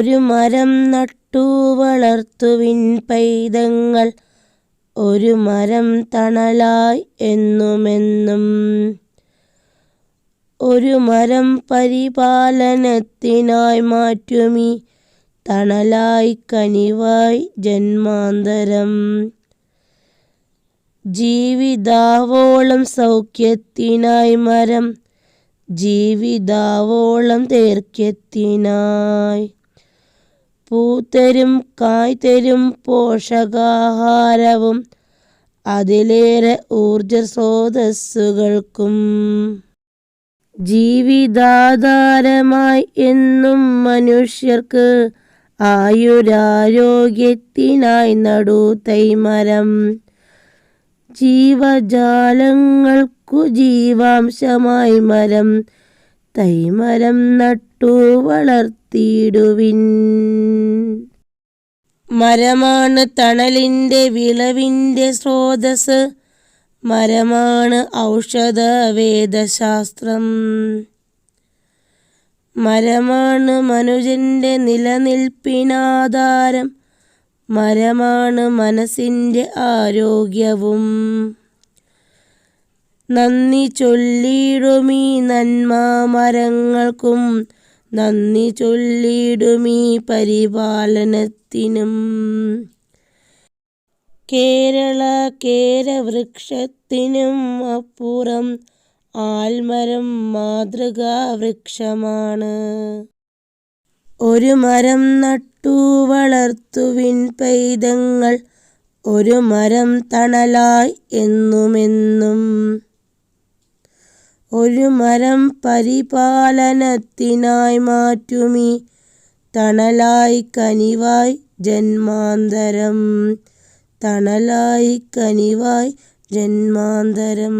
ഒരു മരം നട്ടു വളർത്തുവിൻ പൈതങ്ങൾ ഒരു മരം തണലായി എന്നുമെന്നും ഒരു മരം പരിപാലനത്തിനായി മാറ്റുമീ തണലായി കനിവായി ജന്മാന്തരം. ജീവിതാവോളം സൗഖ്യത്തിനായി മരം ജീവിതാവോളം ദൈർഘ്യത്തിനായി. പൂത്തരും കായ്തരും പോഷകാഹാരവും അതിലേറെ ഊർജ സ്രോതസ്സുകൾക്കും ജീവിതാധാരമായി എന്നും മനുഷ്യർക്ക് ആയുരാരോഗ്യത്തിനായി നടുതൈമരം ജീവജാലങ്ങൾക്കു ജീവാംശമായി മരം. തൈമരം നട്ടു വളർത്തിയിടുവിൻ മരമാണ് തണലിന്റെ വിളവിന്റെ സ്രോതസ് മരമാണ് ഔഷധ വേദശാസ്ത്രം മരമാണ് മനുജന്റെ നിലനിൽപ്പിനാധാരം. മരമാണ് മനസ്സിന്റെ ആരോഗ്യവും. നന്ദി ചൊല്ലിയിടുമീ നന്മ മരങ്ങൾക്കും നന്ദി ചൊല്ലിടുമീ പരിപാലനത്തിനും. കേരള കേരവൃക്ഷത്തിനും അപ്പുറം ആൽമരം മാതൃകാ വൃക്ഷമാണ് ഒരു മരം നട്ടു വളർത്തുവിൻ പൈതങ്ങൾ ഒരു മരം തണലായി എന്നുമെന്നും. ഒരു മരം പരിപാലനത്തിനായി മാറ്റുമീ. തണലായി കനിവായി ജന്മാന്തരം. തണലായി കനിവായി ജന്മാന്തരം.